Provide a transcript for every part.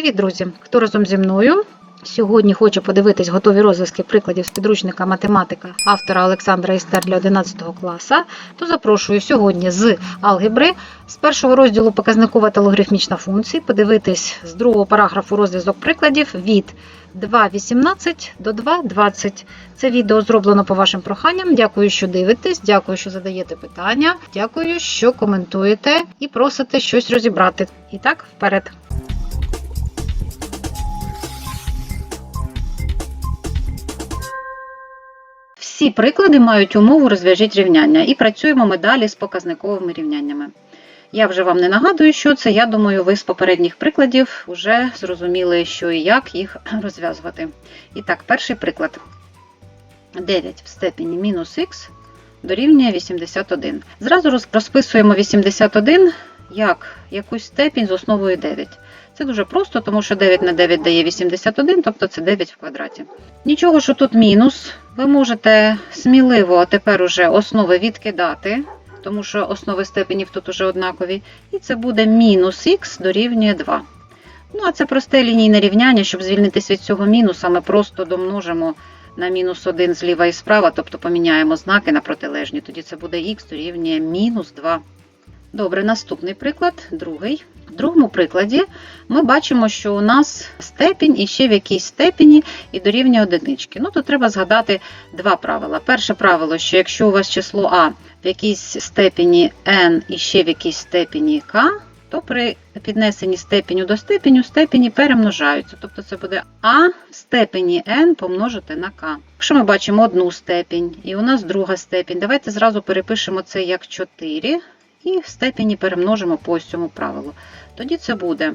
Привіт, друзі! Хто разом зі мною? Сьогодні хочу подивитись готові розв'язки прикладів з підручника математика автора Олександра Істер для 11 класу. То запрошую сьогодні з алгебри, з першого розділу показникова та логарифмічна функції, подивитись з другого параграфу розв'язок прикладів від 2.18 до 2.20. Це відео зроблено по вашим проханням. Дякую, що дивитесь, дякую, що задаєте питання, дякую, що коментуєте і просите щось розібрати. І так, вперед. Всі приклади мають умову розв'яжіть рівняння, і працюємо ми далі з показниковими рівняннями. Я вже вам не нагадую, що це. Я думаю, ви з попередніх прикладів вже зрозуміли, що і як їх розв'язувати. І так, перший приклад. 9 в степені мінус х дорівнює 81. Зразу розписуємо 81 як якусь степінь з основою 9. Це дуже просто, тому що 9 на 9 дає 81, тобто це 9 в квадраті. Нічого, що тут мінус, ви можете сміливо тепер уже основи відкидати, тому що основи степенів тут уже однакові. І це буде мінус х дорівнює 2. Ну, а це просте лінійне рівняння, щоб звільнитись від цього мінуса, ми просто домножимо на мінус 1 зліва і справа, тобто поміняємо знаки на протилежні. Тоді це буде х дорівнює мінус 2. Добре, наступний приклад, другий. В другому прикладі ми бачимо, що у нас степінь і ще в якійсь степені і дорівнює одинички. Ну, то треба згадати два правила. Перше правило, що якщо у вас число А в якійсь степені n і ще в якійсь степені k, то при піднесенні степеню до степеню степені перемножаються. Тобто це буде А в степені n помножити на k. Якщо ми бачимо одну степінь і у нас друга степінь, давайте зразу перепишемо це як 4 і в степені перемножимо по цьому правилу. Тоді це буде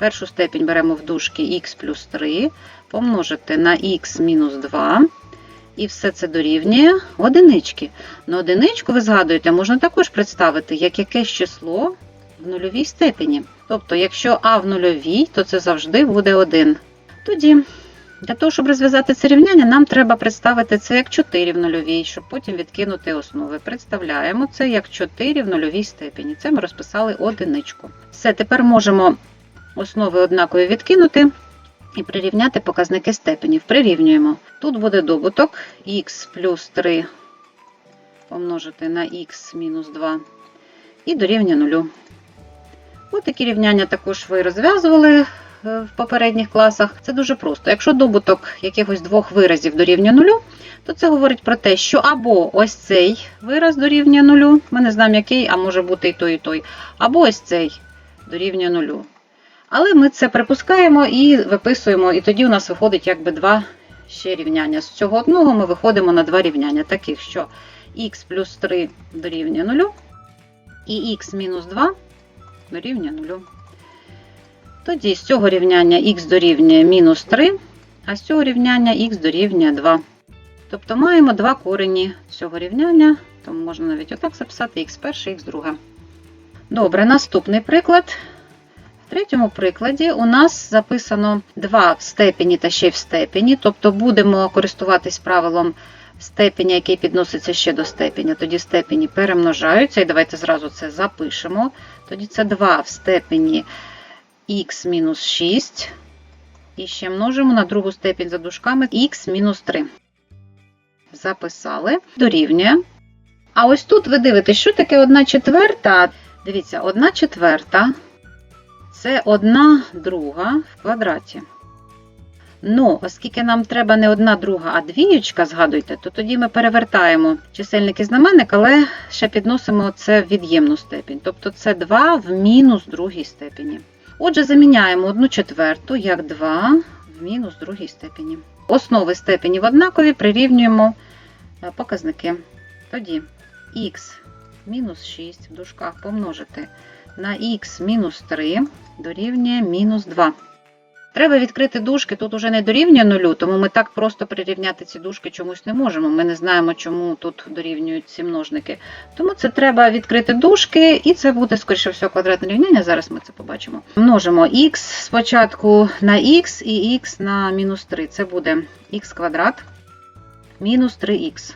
першу степінь беремо в дужки х плюс 3, помножити на х мінус 2. І все це дорівнює одинички. На одиничку, ви згадуєте, можна також представити як якесь число в нульовій степені. Тобто, якщо а в нульовій, то це завжди буде 1. Тоді, для того, щоб розв'язати це рівняння, нам треба представити це як 4 в нульовій, щоб потім відкинути основи. Представляємо це як 4 в нульовій степені. Це ми розписали одиничку. Все, тепер можемо основи однакові відкинути і прирівняти показники степенів. Прирівнюємо. Тут буде добуток х плюс 3 помножити на х мінус 2 і дорівнює 0. Ось такі рівняння також ви розв'язували в попередніх класах. Це дуже просто. Якщо добуток якихось двох виразів дорівнює 0, то це говорить про те, що або ось цей вираз дорівнює 0, ми не знаємо який, а може бути і той, і той, або ось цей дорівнює 0. Але ми це припускаємо і виписуємо, і тоді у нас виходить якби два ще рівняння. З цього одного ми виходимо на два рівняння, таких, що х плюс 3 дорівнює 0 і х мінус 2 дорівнює 0. Тоді з цього рівняння х дорівнює мінус 3, а з цього рівняння х дорівнює 2. Тобто маємо два корені цього рівняння, тому можна навіть отак записати х перше, х друге. Добре, наступний приклад. В третьому прикладі у нас записано 2 в степені та ще в степені, тобто будемо користуватись правилом степеня, який підноситься ще до степеня. Тоді степені перемножаються. І давайте зразу це запишемо. Тоді це 2 в степені х мінус 6. І ще множимо на другу степінь за дужками х мінус 3. Записали. Дорівнює. А ось тут ви дивитесь, що таке 1 четверта. Дивіться, 1 четверта це 1 друга в квадраті. Ну, оскільки нам треба не одна друга, а двієчка, згадуйте, то тоді ми перевертаємо чисельник і знаменник, але ще підносимо це в від'ємну степінь. Тобто це 2 в мінус другій степені. Отже, заміняємо 1 четверту як 2 в мінус другій степені. Основи степенів однакові, прирівнюємо е, показники. Тоді х мінус 6 в дужках помножити на х мінус 3 дорівнює мінус 2. Треба відкрити дужки, тут уже не дорівнює нулю, тому ми так просто прирівняти ці дужки чомусь не можемо. Ми не знаємо, чому тут дорівнюють ці множники. Тому це треба відкрити дужки, і це буде, скоріше всього, квадратне рівняння. Зараз ми це побачимо. Множимо х спочатку на х і х на мінус 3. Це буде х квадрат мінус 3х.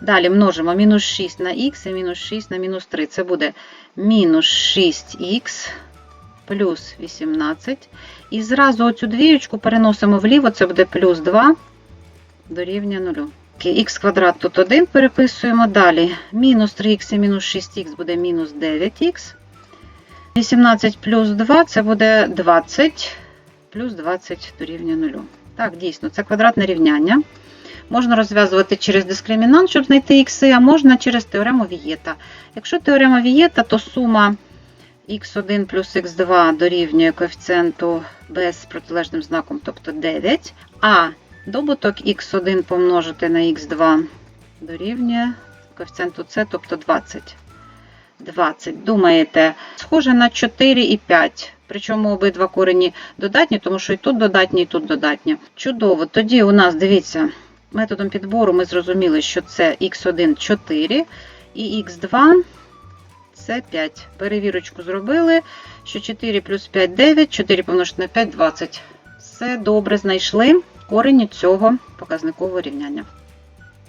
Далі множимо мінус 6 на х і мінус 6 на мінус 3. Це буде мінус 6х плюс 18. І зразу оцю двієчку переносимо вліво, це буде плюс 2 дорівнює 0. Х квадрат тут 1 переписуємо. Далі мінус 3х і мінус 6х буде мінус 9х. 18 плюс 2 це буде 20, плюс 20 дорівнює 0. Так, дійсно, це квадратне рівняння. Можна розв'язувати через дискримінант, щоб знайти х, а можна через теорему Вієта. Якщо теорема Вієта, то сума х1 плюс х2 дорівнює коефіцієнту без протилежним знаком, тобто 9, а добуток х1 помножити на х2 дорівнює коефіцієнту c, тобто 20. 20. Думаєте, схоже на 4 і 5. Причому обидва корені додатні, тому що і тут додатні, і тут додатні. Чудово. Тоді у нас, дивіться, методом підбору ми зрозуміли, що це х1 4 і х2 це 5. Перевірочку зробили, що 4 плюс 5 9, 4 помножити на 5 20. Все добре знайшли корені цього показникового рівняння.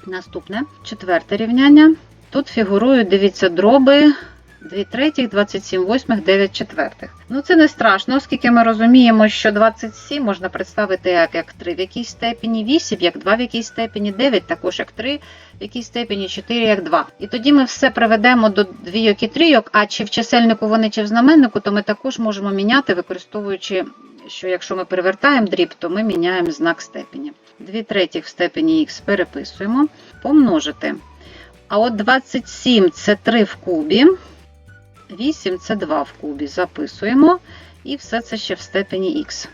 Наступне четверте рівняння. Тут фігурують, дивіться, дроби 2 третіх, 27 восьмих, 9 четвертих. Ну це не страшно, оскільки ми розуміємо, що 27 можна представити як, як 3 в якійсь степені, 8 як 2 в якійсь степені, 9 також як 3 в якійсь степені, 4 як 2. І тоді ми все приведемо до двійок і трійок, а чи в чисельнику вони, чи в знаменнику, то ми також можемо міняти, використовуючи, що якщо ми перевертаємо дріб, то ми міняємо знак степені. 2 третіх в степені х переписуємо, помножити. А от 27 це 3 в кубі, 8 це 2 в кубі. Записуємо. І все це ще в степені х.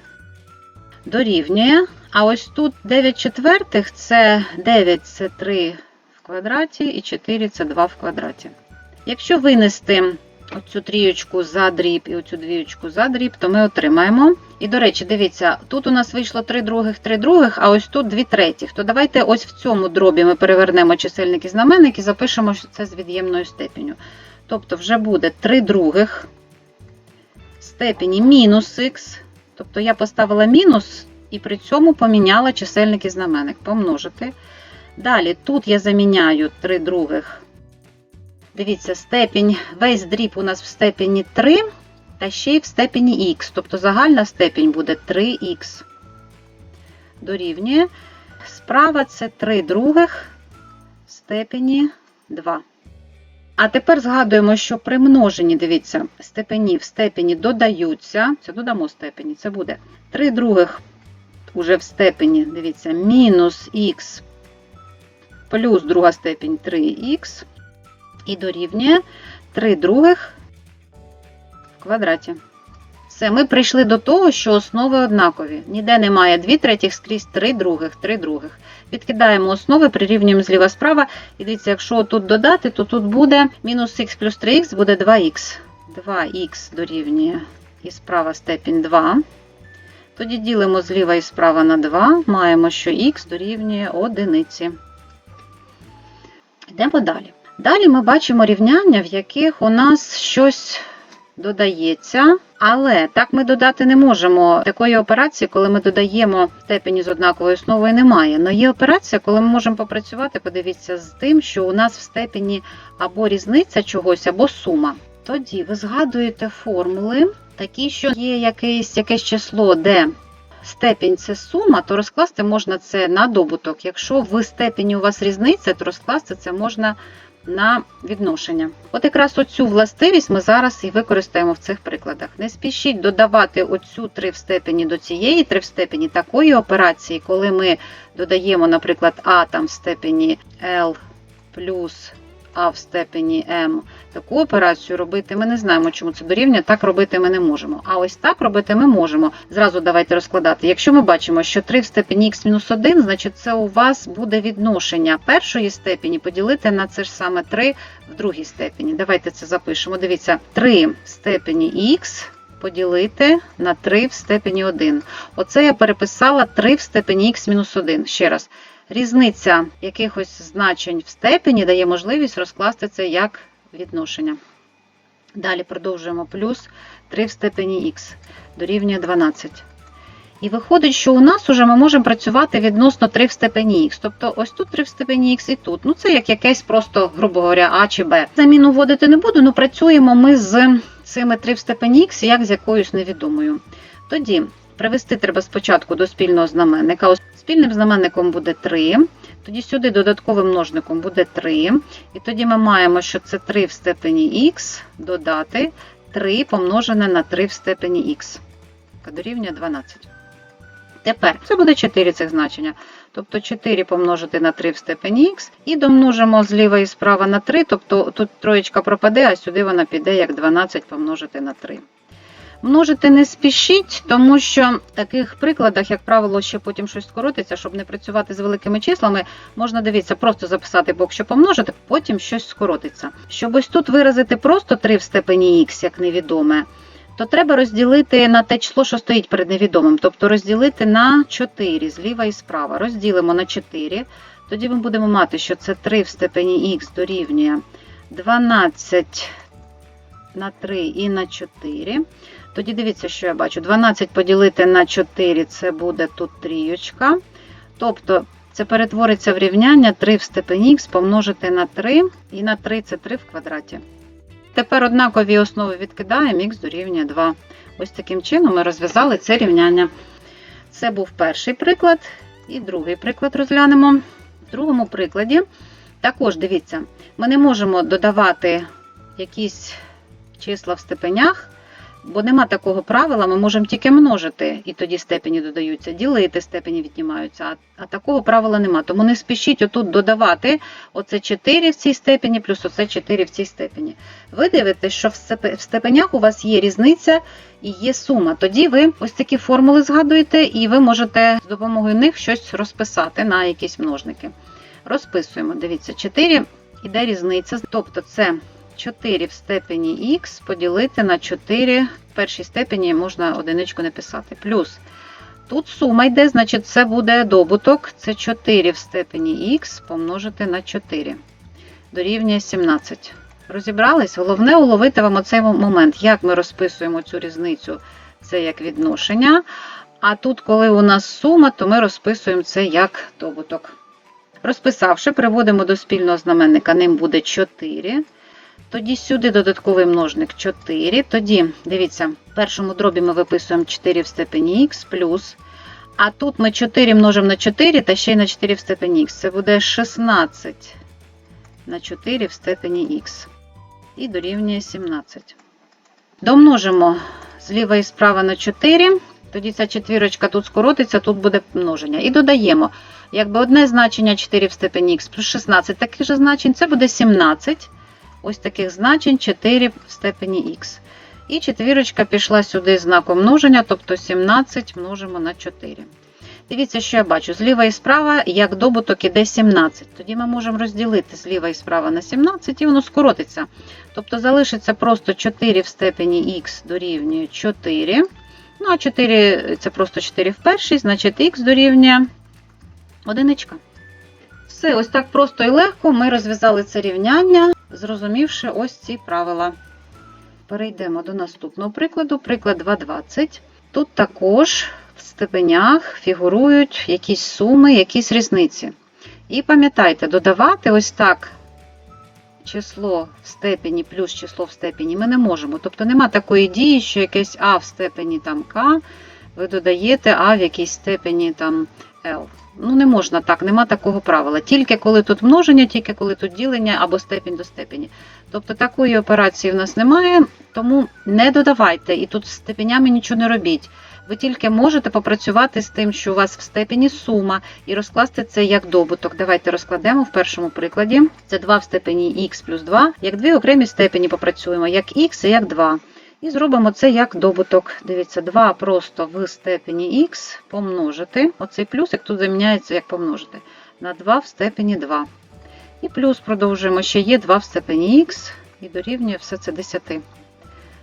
Дорівнює. А ось тут 9 четвертих це 9 це 3 в квадраті і 4 це 2 в квадраті. Якщо винести оцю трієчку за дріб і оцю двієчку за дріб, то ми отримаємо. І, до речі, дивіться, тут у нас вийшло 3 других, 3 других, а ось тут 2 третіх. То давайте ось в цьому дробі ми перевернемо чисельник і знаменник і запишемо, що це з від'ємною степеню. Тобто вже буде 3 других в степені мінус х. Тобто я поставила мінус і при цьому поміняла чисельник і знаменник. Помножити. Далі тут я заміняю 3 других. Дивіться, степінь, весь дріб у нас в степені 3, та ще й в степені х. Тобто загальна степінь буде 3х. Дорівнює. Справа це 3 других в степені 2. А тепер згадуємо, що при множенні, дивіться, степені в степені додаються. Це додамо степені, це буде 3 других уже в степені, дивіться, мінус х плюс друга степень 3х. І дорівнює 3 других в квадраті. Все, ми прийшли до того, що основи однакові. Ніде немає 2 третіх скрізь 3 других, 3 других. Відкидаємо основи, прирівнюємо зліва справа. І дивіться, якщо тут додати, то тут буде мінус х плюс 3х буде 2х. 2х дорівнює і справа степінь 2. Тоді ділимо зліва і справа на 2. Маємо, що х дорівнює одиниці. Йдемо далі. Далі ми бачимо рівняння, в яких у нас щось додається, але так ми додати не можемо. Такої операції, коли ми додаємо степені з однаковою основою, немає. Але є операція, коли ми можемо попрацювати, подивіться, з тим, що у нас в степені або різниця чогось, або сума. Тоді ви згадуєте формули, такі, що є якесь, якесь число, де степінь це сума, то розкласти можна це на добуток. Якщо в степені у вас різниця, то розкласти це можна на відношення. От якраз оцю властивість ми зараз і використаємо в цих прикладах. Не спішіть додавати оцю 3 в степені до цієї 3 в степені такої операції, коли ми додаємо, наприклад, а там в степені L плюс а в степені m. Таку операцію робити ми не знаємо, чому це дорівнює. Так робити ми не можемо. А ось так робити ми можемо. Зразу давайте розкладати. Якщо ми бачимо, що 3 в степені х-1, значить це у вас буде відношення першої степені поділити на це ж саме 3 в другій степені. Давайте це запишемо. Дивіться, 3 в степені х. Поділити на 3 в степені 1. Оце я переписала 3 в степені х-1. Ще раз. Різниця якихось значень в степені дає можливість розкласти це як відношення. Далі продовжуємо плюс 3 в степені х дорівнює 12. І виходить, що у нас уже ми можемо працювати відносно 3 в степені х. Тобто ось тут 3 в степені х і тут. Ну це як якесь просто, грубо говоря, А чи Б. Заміну вводити не буду, але працюємо ми з цими 3 в степені х як з якоюсь невідомою. Тоді Привести треба спочатку до спільного знаменника. Спільним знаменником буде 3. Тоді сюди додатковим множником буде 3. І тоді ми маємо, що це 3 в степені х додати 3 помножене на 3 в степені х. Дорівнює 12. Тепер це буде 4 цих значення. Тобто 4 помножити на 3 в степені х і домножимо зліва і справа на 3, тобто тут троєчка пропаде, а сюди вона піде як 12 помножити на 3. Множити не спішіть, тому що в таких прикладах, як правило, ще потім щось скоротиться, щоб не працювати з великими числами, можна дивіться, просто записати поки що помножити, потім щось скоротиться. Щоб ось тут виразити просто 3 в степені х як невідоме, то треба розділити на те число, що стоїть перед невідомим, тобто розділити на 4 зліва і справа. Розділимо на 4, тоді ми будемо мати, що це 3 в степені х дорівнює 12 на 3 і на 4. Тоді дивіться, що я бачу. 12 поділити на 4 це буде тут трійочка. Тобто це перетвориться в рівняння 3 в степені х помножити на 3, і на 3 це 3 в квадраті. Тепер однакові основи відкидаємо, х дорівнює 2. Ось таким чином ми розв'язали це рівняння. Це був перший приклад, і другий приклад розглянемо. В другому прикладі також дивіться, ми не можемо додавати якісь числа в степенях, бо нема такого правила, ми можемо тільки множити, і тоді степені додаються, ділити степені віднімаються, а, а такого правила нема. Тому не спішіть отут додавати оце 4 в цій степені плюс оце 4 в цій степені. Ви дивитесь, що в степенях у вас є різниця і є сума. Тоді ви ось такі формули згадуєте, і ви можете з допомогою них щось розписати на якісь множники. Розписуємо. Дивіться, 4 іде різниця, тобто це 4 в степені х поділити на 4 в першій степені можна одиничку не писати. Плюс тут сума йде, значить це буде добуток. Це 4 в степені х помножити на 4. Дорівнює 17. Розібрались? Головне уловити вам оцей момент, як ми розписуємо цю різницю. Це як відношення. А тут, коли у нас сума, то ми розписуємо це як добуток. Розписавши, приводимо до спільного знаменника, ним буде 4. Тоді сюди додатковий множник 4. Тоді, дивіться, в першому дробі ми виписуємо 4 в степені х плюс. А тут ми 4 множимо на 4 та ще й на 4 в степені х. Це буде 16 на 4 в степені х. І дорівнює 17. Домножимо зліва і справа на 4. Тоді ця четвірочка тут скоротиться, тут буде множення. І додаємо. Якби одне значення 4 в степені х плюс 16 таких же значень, це буде 17. Ось таких значень 4 в степені х. І четвірочка пішла сюди знаком множення, тобто 17 множимо на 4. Дивіться, що я бачу. Зліва і справа, як добуток іде 17. Тоді ми можемо розділити зліва і справа на 17, і воно скоротиться. Тобто залишиться просто 4 в степені х дорівнює 4. Ну, а 4 це просто 4 в першій, значить х дорівнює одиничка. Все, ось так просто і легко ми розв'язали це рівняння, зрозумівши ось ці правила. Перейдемо до наступного прикладу. Приклад 2.20. Тут також в степенях фігурують якісь суми, якісь різниці. І пам'ятайте, додавати ось так число в степені плюс число в степені ми не можемо. Тобто нема такої дії, що якесь А в степені там К, ви додаєте А в якійсь степені там L. Ну, не можна так, нема такого правила. Тільки коли тут множення, тільки коли тут ділення або степінь до степені. Тобто такої операції в нас немає, тому не додавайте і тут з степенями нічого не робіть. Ви тільки можете попрацювати з тим, що у вас в степені сума, і розкласти це як добуток. Давайте розкладемо в першому прикладі. Це 2 в степені х плюс 2. Як дві окремі степені попрацюємо, як х і як 2. І зробимо це як добуток. Дивіться, 2 просто в степені х помножити. Оцей плюсик тут заміняється як помножити. На 2 в степені 2. І плюс продовжуємо, ще є 2 в степені х, і дорівнює все це 10.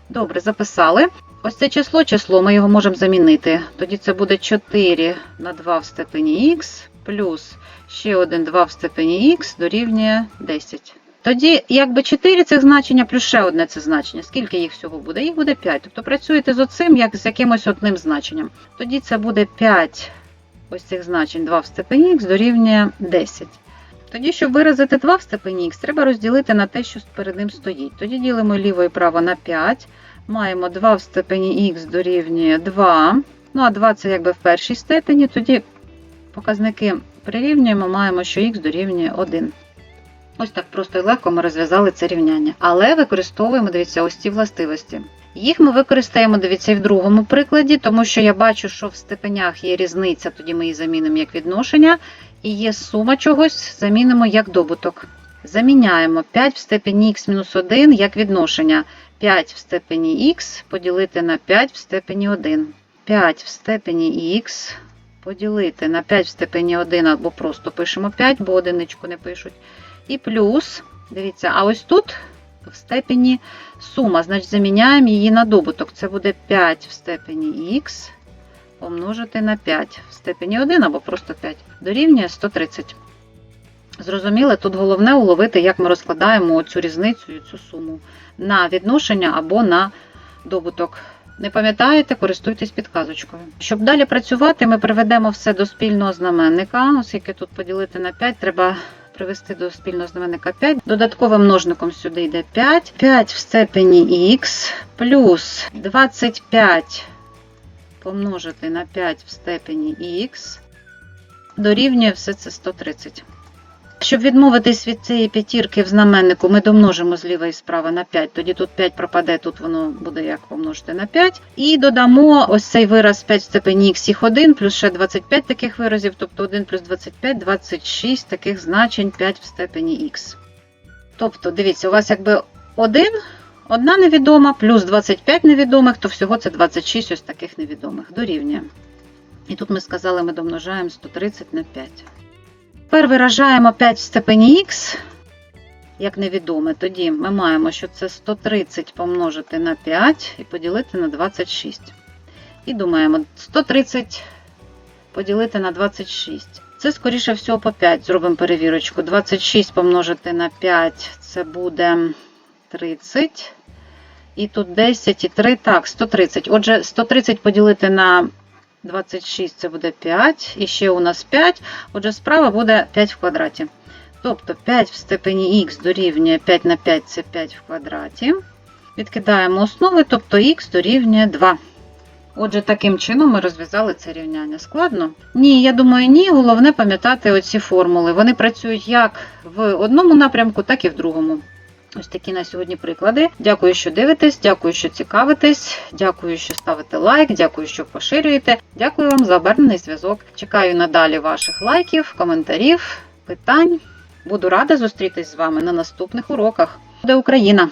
Добре, записали. Ось це число, число, ми його можемо замінити. Тоді це буде 4 на 2 в степені х, плюс ще один 2 в степені х дорівнює 10. Тоді, якби 4 цих значення, плюс ще одне це значення. Скільки їх всього буде? Їх буде 5. Тобто працюєте з оцим, як з якимось одним значенням. Тоді це буде 5 ось цих значень 2 в степені х дорівнює 10. Тоді, щоб виразити 2 в степені х, треба розділити на те, що перед ним стоїть. Тоді ділимо ліво і право на 5. Маємо 2 в степені х дорівнює 2. Ну, а 2 це якби в першій степені, тоді показники прирівнюємо, маємо, що х дорівнює 1. Ось так просто і легко ми розв'язали це рівняння. Але використовуємо, дивіться, ось ці властивості. Їх ми використаємо, дивіться, і в другому прикладі, тому що я бачу, що в степенях є різниця, тоді ми її замінимо як відношення, і є сума чогось, замінимо як добуток. Заміняємо 5 в степені х мінус 1 як відношення. 5 в степені х поділити на 5 в степені 1. 5 в степені х поділити на 5 в степені 1, або просто пишемо 5, бо одиничку не пишуть. І плюс, дивіться, а ось тут в степені сума, значить заміняємо її на добуток. Це буде 5 в степені х помножити на 5 в степені 1 або просто 5 дорівнює 130. Зрозуміло, тут головне уловити, як ми розкладаємо цю різницю цю суму на відношення або на добуток. Не пам'ятаєте, користуйтесь підказочкою. Щоб далі працювати, ми приведемо все до спільного знаменника, оскільки тут поділити на 5, треба привести до спільного знаменника 5. Додатковим множником сюди йде 5. 5 в степені х плюс 25 помножити на 5 в степені х дорівнює все це 130. Щоб відмовитись від цієї п'ятірки в знаменнику, ми домножимо зліва і справа на 5, тоді тут 5 пропаде, тут воно буде як помножити на 5. І додамо ось цей вираз 5 в степені х їх 1, плюс ще 25 таких виразів, тобто 1 плюс 25, 26 таких значень 5 в степені х. Тобто, дивіться, у вас якби 1, одна невідома, плюс 25 невідомих, то всього це 26 ось таких невідомих. Дорівнює. І тут ми сказали, ми домножаємо 130 на 5. Тепер виражаємо 5 в степені х як невідоме. Тоді ми маємо, що це 130 помножити на 5 і поділити на 26. І думаємо, 130 поділити на 26. Це, скоріше всього, по 5. Зробимо перевірочку. 26 помножити на 5 це буде 30. І тут 10 і 3, так, 130. Отже, 130 поділити на 26 це буде 5, і ще у нас 5, отже, справа буде 5 в квадраті. Тобто 5 в степені х дорівнює 5 на 5 це 5 в квадраті. Відкидаємо основи, тобто х дорівнює 2. Отже, таким чином ми розв'язали це рівняння. Складно? Ні, я думаю, ні. Головне пам'ятати оці формули. Вони працюють як в одному напрямку, так і в другому. Ось такі на сьогодні приклади. Дякую, що дивитесь, дякую, що цікавитесь, дякую, що ставите лайк, дякую, що поширюєте. Дякую вам за обернений зв'язок. Чекаю надалі ваших лайків, коментарів, питань. Буду рада зустрітись з вами на наступних уроках. Буде Україна!